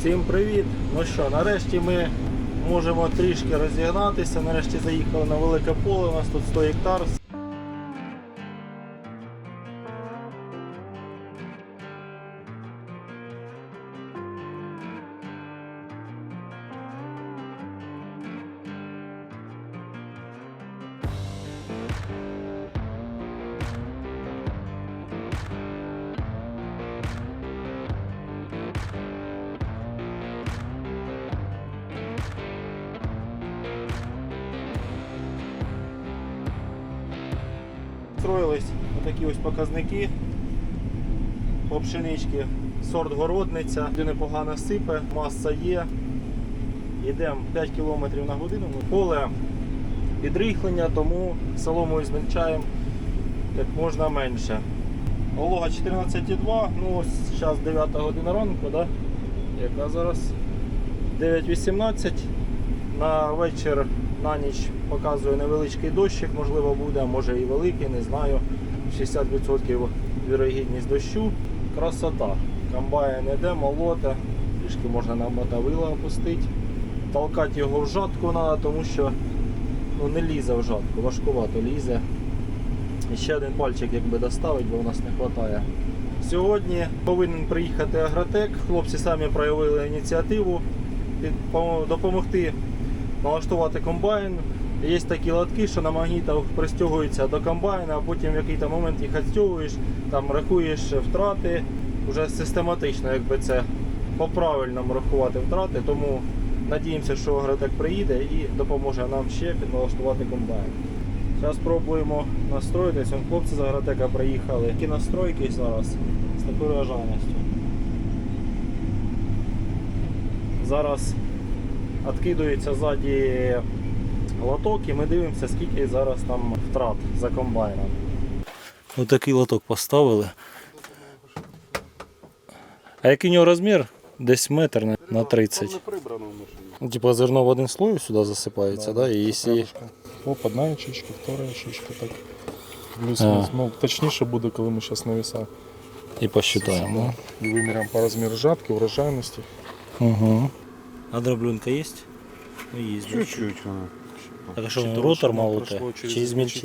Всім привіт! Ну що, нарешті ми можемо трішки розігнатися. Нарешті заїхали на велике поле, у нас тут 100 гектар. Такі ось показники по пшеничці. Сорт городниця, де непогано сипе, маса є. Йдемо 5 км на годину. Поле підрихлення, тому соломою змельчаємо як можна менше. Волога 14,2, ну ось зараз 9 година ранку, да? яка зараз 9.18. На вечір на ніч показує невеличкий дощик, можливо буде, може і великий, не знаю. 60% вірогідність дощу. Красота. Комбайн іде, молоте, трішки можна на мотовила опустити. Толкати його в жатку треба, тому що ну, не лізе в жатку, важкувато лізе. І ще один пальчик якби доставить, бо у нас не вистачає. Сьогодні повинен приїхати Агротек. Хлопці самі проявили ініціативу допомогти налаштувати комбайн. Є такі лотки, що на магнітах пристягуються до комбайна, а потім в якийсь момент їх відстягуєш, там рахуєш втрати, вже систематично, якби це по-правильному рахувати втрати. Тому надіємося, що Агротек приїде і допоможе нам ще підналаштувати комбайн. Зараз спробуємо настроїтись. Хлопці з Агротека приїхали. Які настройки зараз з такою рожайністю. Зараз відкидується ззаді лоток і ми дивимося, скільки зараз там втрат за комбайном. Отакий лоток поставили. А який у нього розмір? Десь метр на- на 30. Не прибрано в машині. Ну, типа зерно в один слой сюди засипається, да? І якщо... Оп, одна ячейка, вторая ячейка, так. Плюс-мінус. Ну, точніше буде, коли ми зараз на веса. І посчитаємо. І виміряємо по розміру жатки, врожайності. Угу. А дроблюнка є? Ну, є. Чуть-чуть вона. Так, що, Чи ротор воно молоте? Чи дощ.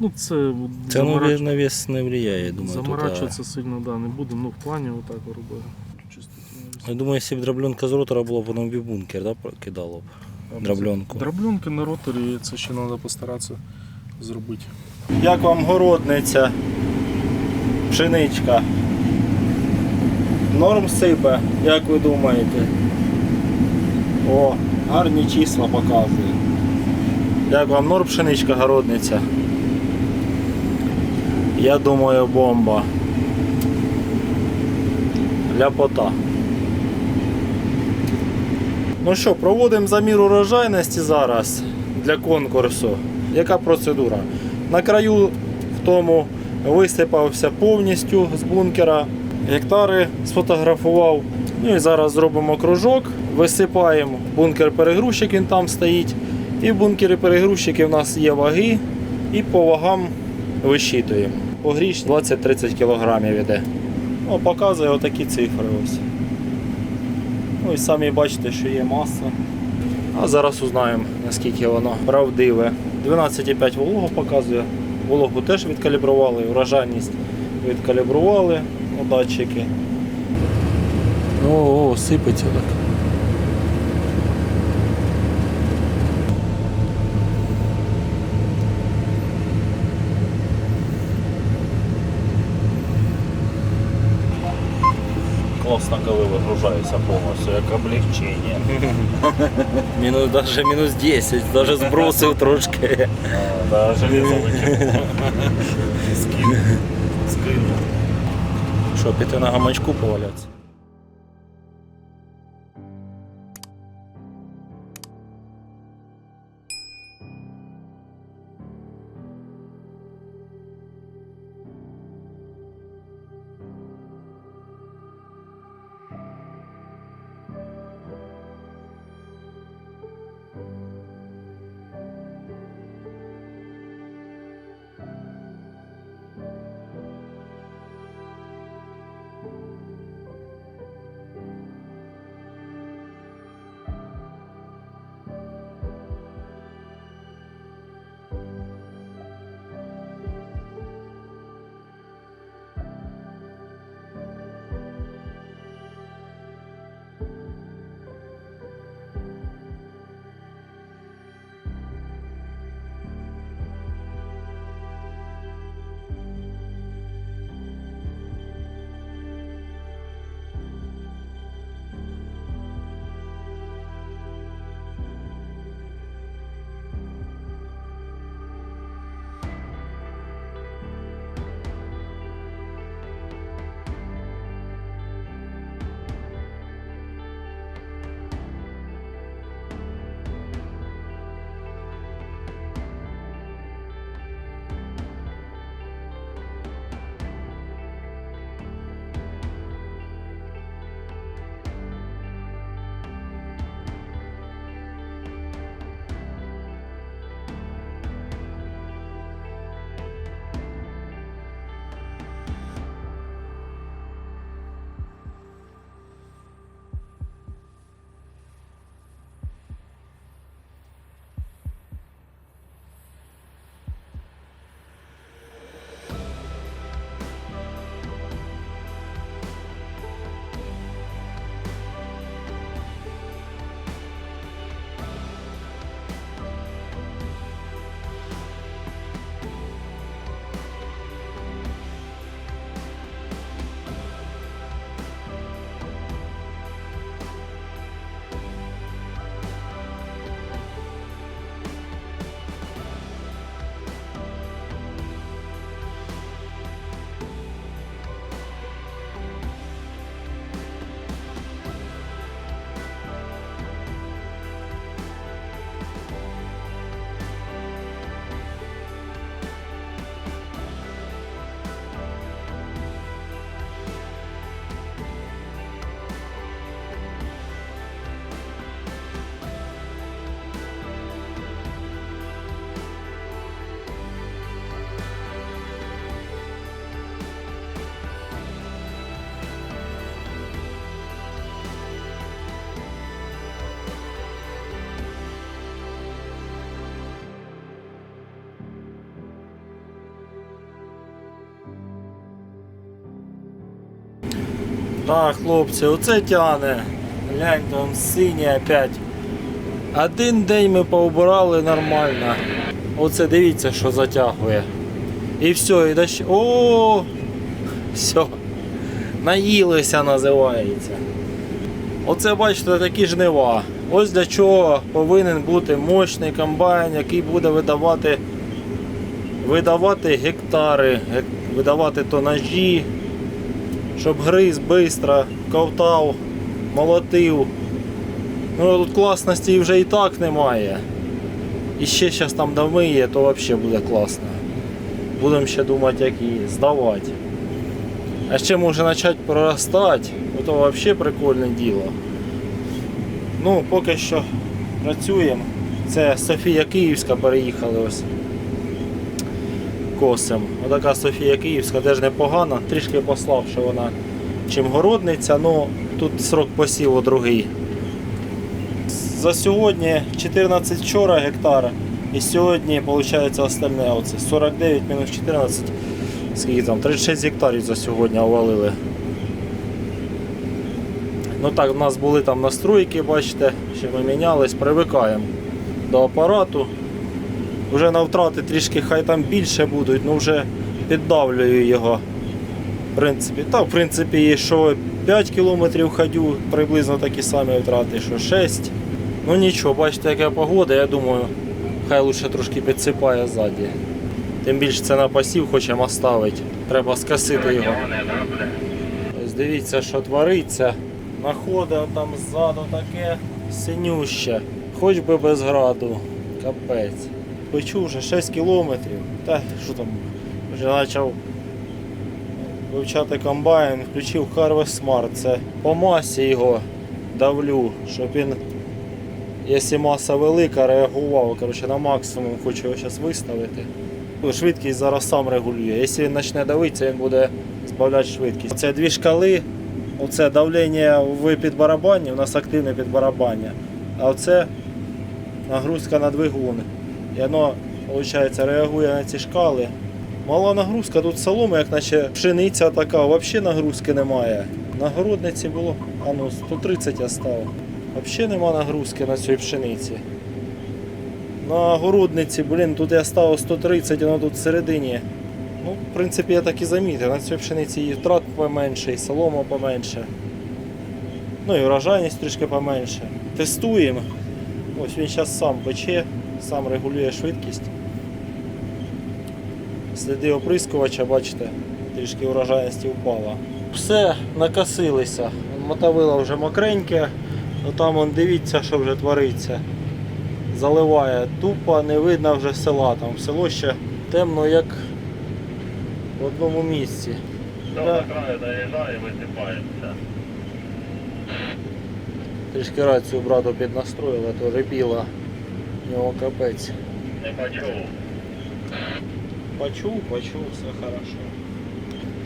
Ну, це, Це ну, на вес не влияє, я думаю. Тут, заморачуватися сильно да, не буде. Ну, в плані отак робили. А... Я думаю, якщо б дробленка з ротора була, б воно б і в бункер да, кидало б. Дробленку. Дробленки на роторі, це ще треба постаратися зробити. Як вам городниця? Пшеничка. Норм сипе, як ви думаєте? О, гарні числа показує. Як вам норм пшеничка городниця? Я думаю, бомба. Ляпота. Ну що, проводимо замір урожайності зараз для конкурсу. Яка процедура? На краю в тому висипався повністю з бункера. Гектари сфотографував. Ну і зараз зробимо кружок, висипаємо бункер перегрузчик, він там стоїть. І в бункері перегрузчики в нас є ваги. І по вагам вищитуємо. По гріч 20-30 кг іде. Ну, показує отакі цифри ось. Ну і самі бачите, що є маса. А зараз узнаємо, наскільки воно правдиве. 12,5 вологу показує. Вологу теж відкалібрували, врожайність відкалібрували ну, датчики. О, о, сипеться так. Класно, коли вигружається повністю, як облегчення. Мінус, даже мінус 10, даже збросив трошки. Да, железо викинув. Скинув. Скинув. Що, піти на гамачку повалятися? Так, хлопці, оце тяне. Гляньте, он синій опять. Один день ми поубирали нормально. Оце дивіться, що затягує. І все, і дощ. О! Все. Наїлися називається. Оце бачите такі жнива. Ось для чого повинен бути мощний комбайн, який буде видавати, видавати гектари, гек- видавати тонажі, щоб гриз швидко, ковтав, молотив. Ну тут класності вже і так немає. І ще зараз там домиє, то взагалі буде класно. Будемо ще думати, як її здавати. А ще може почати проростати, то взагалі прикольне діло. Ну, поки що працюємо. Це Софія Київська переїхали ось. Косим. Отака Софія Київська теж непогана, трішки послабше вона, чим городниця, ну тут срок посіву другий. За сьогодні 14 вчора гектар. І сьогодні виходить остальне. Оце 49 мінус 14. Скільки там? 36 гектарів за сьогодні овалили. Ну так, в нас були там настройки, бачите, ще ми мінялись, привикаємо до апарату. Вже на втрати трішки хай там більше будуть, ну вже піддавлюю його. В принципі, та в принципі, що 5 км ходю, приблизно такі самі втрати, що 6. Ну нічого, бачите, яка погода, я думаю, хай лучше трошки підсипає ззаді. Тим більше це на пасів хочемо оставити. Треба скосити його. Ось дивіться, що твориться. Находить там ззаду таке синюще. Хоч би без граду. Капець. Печу вже 6 кілометрів. Та що там? Вже почав вивчати комбайн, включив Harvest Smart. Це по масі його давлю, щоб він, якщо маса велика, реагував. Коротше, на максимум хочу його зараз виставити. Ну, Швидкість зараз сам регулює. Якщо він почне давитися, він буде збавляти швидкість. Це дві шкали. Оце давлення в підбарабанні, у нас активне підбарабання. А оце нагрузка на двигун. І воно, виходить, реагує на ці шкали. Мала нагрузка, тут солома, як наче пшениця така, взагалі нагрузки немає. На городниці було, а ну, 130 я став. Взагалі нема нагрузки на цій пшениці. На городниці, блін, тут я ставив 130, воно тут всередині. Ну, в принципі, я так і замітив. На цій пшениці і втрат поменше, і солома поменше. Ну і врожайність трішки поменше. Тестуємо. Ось він зараз сам пече, сам регулює швидкість. Сліди оприскувача, бачите, трішки врожайності впала. Все, накосилися. Мотовило вже мокреньке, ну там он дивіться, що вже твориться. Заливає тупо, не видно вже села. Там село ще темно, як в одному місці. До Да. краю доїжджає, висипається. Трішки рацію брату піднастроїли, то репіла. Нього капець. Не почув. Почув, почув, все хорошо.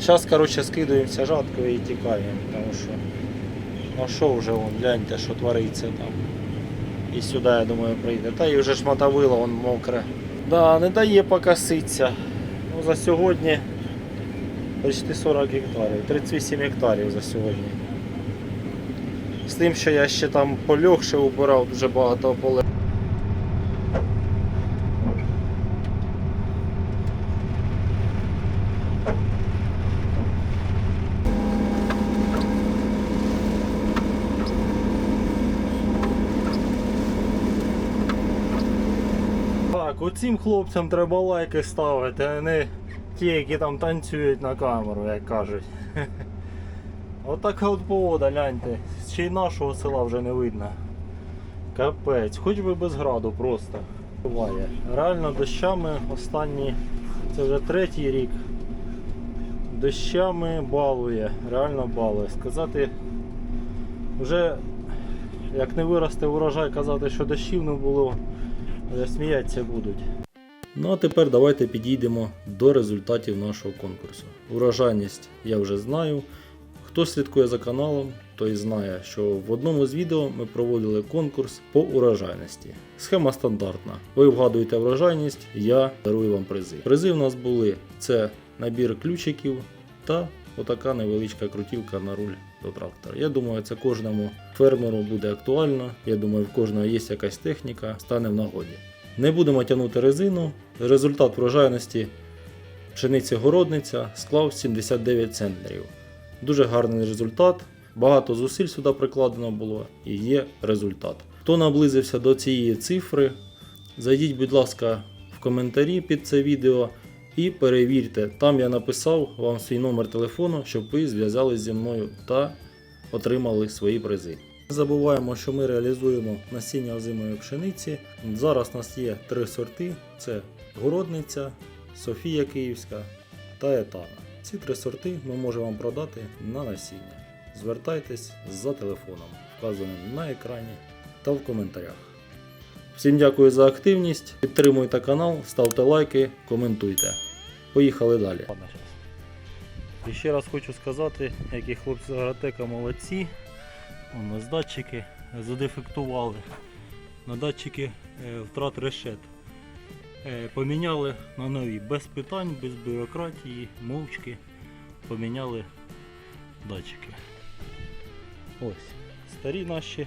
Зараз, короче, скидуємося жаткою і тікаємо, тому що ну що вже вон, гляньте, що твориться там. І сюди, я думаю, прийде. Та і вже ж мотовило, вон мокре. Да, не дає покоситися. Ну, за сьогодні почти 40 гектарів, 38 гектарів за сьогодні. З тим, що я ще там полегше убирав дуже багато поле. Так, хлопцям треба лайки ставити, а не ті, які там танцюють на камеру, як кажуть. Отака от погода, гляньте. Ще й нашого села вже не видно. Капець, хоч би без граду просто. Буває. Реально дощами останні, це вже третій рік. Дощами балує, реально балує. Сказати, вже як не виросте урожай, казати, що дощів не було, сміятися будуть. Ну а тепер давайте підійдемо до результатів нашого конкурсу. Урожайність я вже знаю. Хто слідкує за каналом, той знає, що в одному з відео ми проводили конкурс по урожайності. Схема стандартна. Ви вгадуєте врожайність, я дарую вам призи. Призи в нас були це набір ключиків та отака невеличка крутілка на руль до трактора. Я думаю, це кожному фермеру буде актуально. Я думаю, в кожного є якась техніка, стане в нагоді. Не будемо тягнути резину. Результат врожайності пшениці городниця склав 79 центнерів. Дуже гарний результат. Багато зусиль сюди прикладено було і є результат. Хто наблизився до цієї цифри, зайдіть, будь ласка, в коментарі під це відео і перевірте. Там я написав вам свій номер телефону, щоб ви зв'язались зі мною та отримали свої призи. Не забуваємо, що ми реалізуємо насіння озимої пшениці. Зараз у нас є три сорти: це городниця, Софія Київська та Етана. Ці три сорти ми можемо вам продати на насіння. Звертайтесь за телефоном, вказаним на екрані та в коментарях. Всім дякую за активність. Підтримуйте канал, ставте лайки, коментуйте. Поїхали далі. І ще раз хочу сказати, які хлопці з Агротека молодці. У нас датчики задефектували. На датчики е, втрат решет. Е, Поміняли на нові без питань, без бюрократії, мовчки. Поміняли датчики. Ось старі наші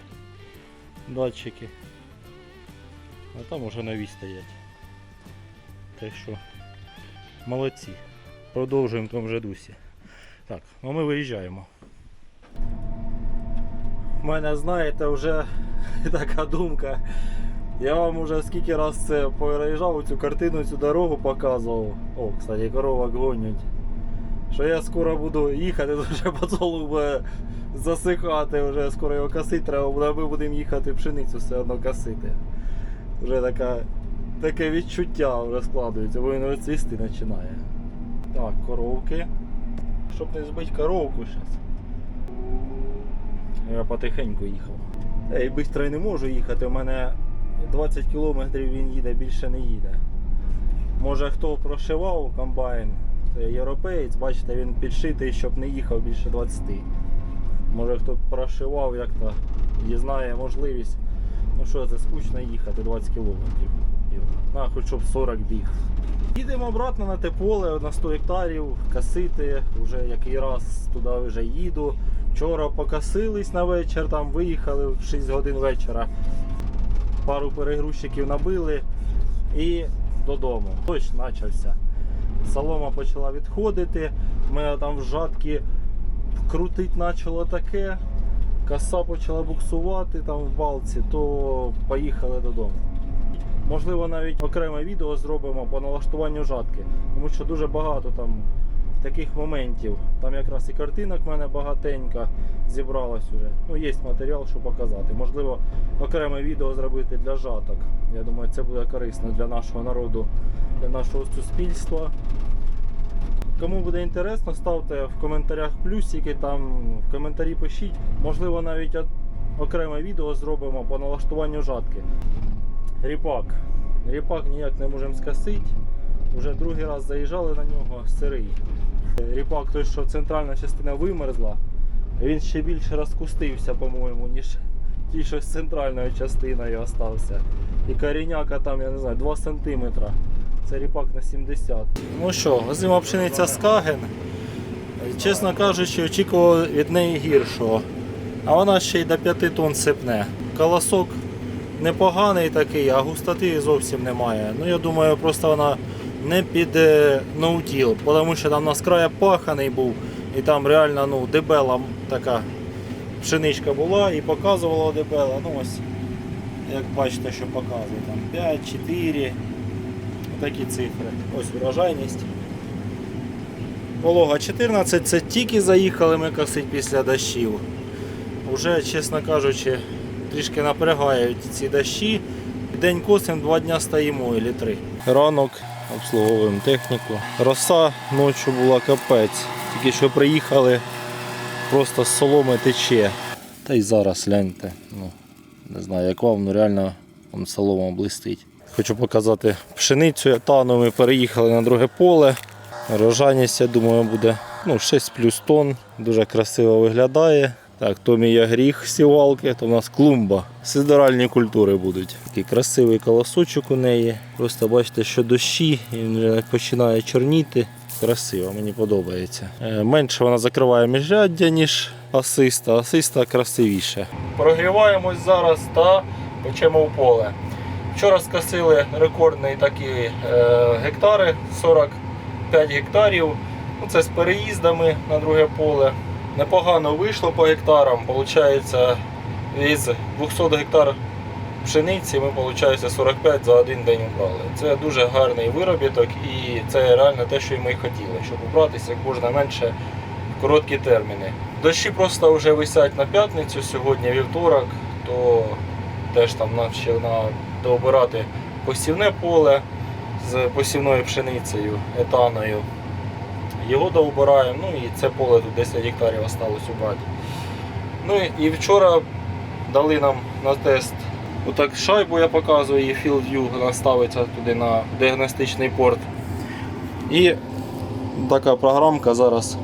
датчики. А там уже нові стоять. Так що молодці. Продовжуємо в тому же дусі. Так, ну ми виїжджаємо. У мене, знаєте, вже така думка. Я вам уже скільки раз це переїжджав цю картину, цю дорогу показував. О, кстати, коровок гонять. Що я скоро буду їхати, то вже поцолух буде засихати, вже скоро його косити треба ми будемо їхати пшеницю все одно косити. Вже така, таке відчуття вже складується, він цвісти починає. Так, коровки. Щоб не збити коровку зараз. Я потихеньку їхав. Я швидко не можу їхати, у мене 20 кілометрів він їде, більше не їде. Може хто прошивав комбайн, це європеєць, бачите, він підшитий, щоб не їхав більше 20. Може хто прошивав як-то і знає можливість. Ну що, це скучно їхати 20 кілометрів. На, хоч щоб 40 біг. Їдемо обратно на те поле на 100 гектарів, косити. Вже який раз туди вже їду. Вчора покосились на вечір, там виїхали в 6 годин вечора. Пару перегрузчиків набили і додому. Дощ почався. Солома почала відходити. Мене там в жатки крутить почало таке. Коса почала буксувати там в балці, то поїхали додому. Можливо, навіть окреме відео зробимо по налаштуванню жатки, тому що дуже багато там таких моментів. Там якраз і картинок в мене багатенько зібралось уже. Ну, є матеріал, що показати. Можливо, окреме відео зробити для жаток. Я думаю, це буде корисно для нашого народу, для нашого суспільства. Кому буде інтересно, ставте в коментарях плюсики, там в коментарі пишіть. Можливо, навіть окреме відео зробимо по налаштуванню жатки. Ріпак. Ріпак ніяк не можемо скосити. Уже другий раз заїжджали на нього сирий. Ріпак той, що центральна частина вимерзла, він ще більше розкустився, по-моєму, ніж ті, що з центральною частиною остався. І коріняка там, я не знаю, 2 см. Це ріпак на 70. Ну що, озима пшениця Скаген. Чесно кажучи, очікував від неї гіршого. А вона ще й до 5 тонн сипне. Колосок непоганий такий, а густоти зовсім немає. Ну я думаю, просто вона не під ноутіл, тому що там нас края паханий був, і там реально ну, дебела така пшеничка була і показувала дебела. Ну ось, як бачите, що показує, там 5, 4, такі цифри. Ось врожайність. Волога 14, це тільки заїхали ми косить після дощів. Уже, чесно кажучи, трішки напрягають ці дощі. День косим, два дня стоїмо і три. Ранок обслуговуємо техніку. Роса ночі була капець. Тільки що приїхали, просто з соломи тече. Та й зараз гляньте. Ну, не знаю, як вам, ну реально солома блистить. Хочу показати пшеницю етану. Ми переїхали на друге поле. Рожайність, я думаю, буде ну, 6 плюс тонн. Дуже красиво виглядає. Так, то мій гріх сівалки, то в нас клумба. Сидоральні культури будуть. Такий красивий колосочок у неї. Просто бачите, що дощі, він вже починає чорніти. Красиво, мені подобається. Е, Менше вона закриває міжряддя, ніж асиста, асиста красивіше. Прогріваємось зараз та печемо в поле. Вчора скосили рекордний такі е, гектари 45 гектарів. Ну, це з переїздами на друге поле. Непогано вийшло по гектарам. Получається, із 200 гектар пшениці ми виходить, 45 за один день убрали. Це дуже гарний виробіток і це реально те, що ми хотіли, щоб убратися як можна менше в короткі терміни. Дощі просто вже висять на п'ятницю, сьогодні вівторок, то теж там ще на дообирати посівне поле з посівною пшеницею, етаною. Його дообираємо, ну і це поле тут 10 гектарів осталось убрати. Ну і- вчора дали нам на тест отак шайбу, я показую, і Field View вона ставиться туди на діагностичний порт. І така програмка зараз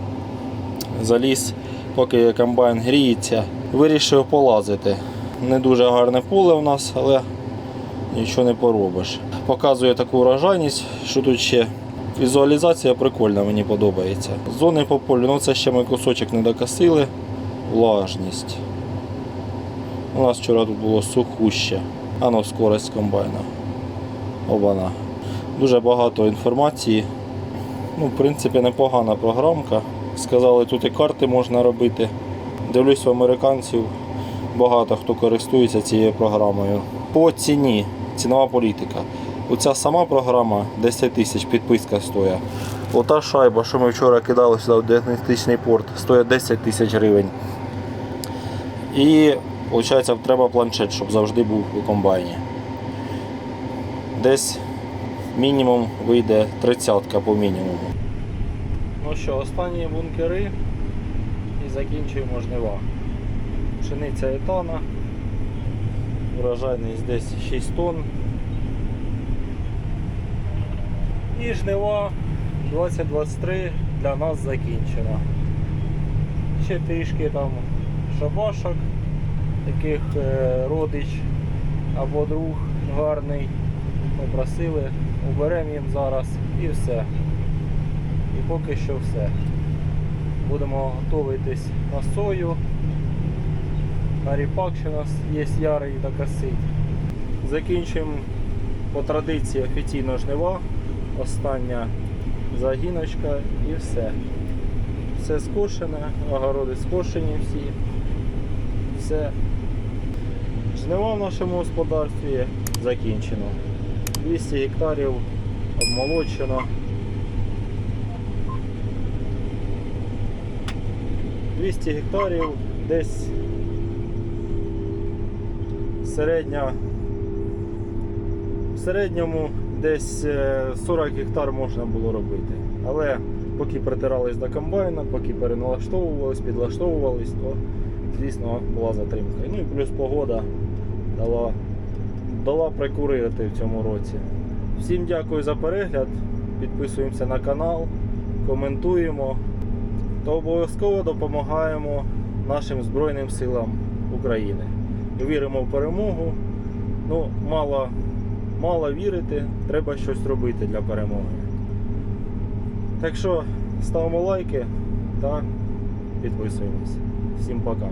заліз, поки комбайн гріється. Вирішив полазити. Не дуже гарне поле у нас, але нічого не поробиш. Показує таку урожайність, що тут ще візуалізація прикольна, мені подобається. Зони по полю, ну це ще ми кусочок не докосили. Влажність. У нас вчора тут було сухуще. А ну, скорость комбайна. Обана. Дуже багато інформації. Ну, в принципі, непогана програмка. Сказали, тут і карти можна робити. Дивлюсь у американців, багато хто користується цією програмою. По ціні, цінова політика. Оця сама програма 10 тисяч підписка стоїть. Ота шайба, що ми вчора кидали сюди в діагностичний порт, стоїть 10 тисяч гривень. І виходить, треба планшет, щоб завжди був у комбайні. Десь мінімум вийде 30 по мінімуму. Ну що, останні бункери і закінчуємо жнива. Пшениця етана. Урожайність десь 6 тонн. І жнива 2023 для нас закінчено. Ще трішки там шабашок, таких е, родич або друг гарний. Попросили, уберемо їм зараз і все. І поки що все. Будемо готуватись на сою. На ріпак ще у нас є ярий докосить. Закінчимо по традиції офіційно жнива. Остання загіночка і все. Все скошене, огороди скошені всі. Все. Жнива в нашому господарстві закінчено. 200 гектарів обмолочено. 200 гектарів десь середня в середньому десь е, 40 гектар можна було робити. Але поки притирались до комбайна, поки переналаштовувались, підлаштовувались, то звісно була затримка. Ну і плюс погода дала, дала прикурити в цьому році. Всім дякую за перегляд. Підписуємося на канал, коментуємо та обов'язково допомагаємо нашим Збройним силам України. Віримо в перемогу. Ну, мало, мало вірити, треба щось робити для перемоги. Так що ставимо лайки та підписуємось. Всім пока.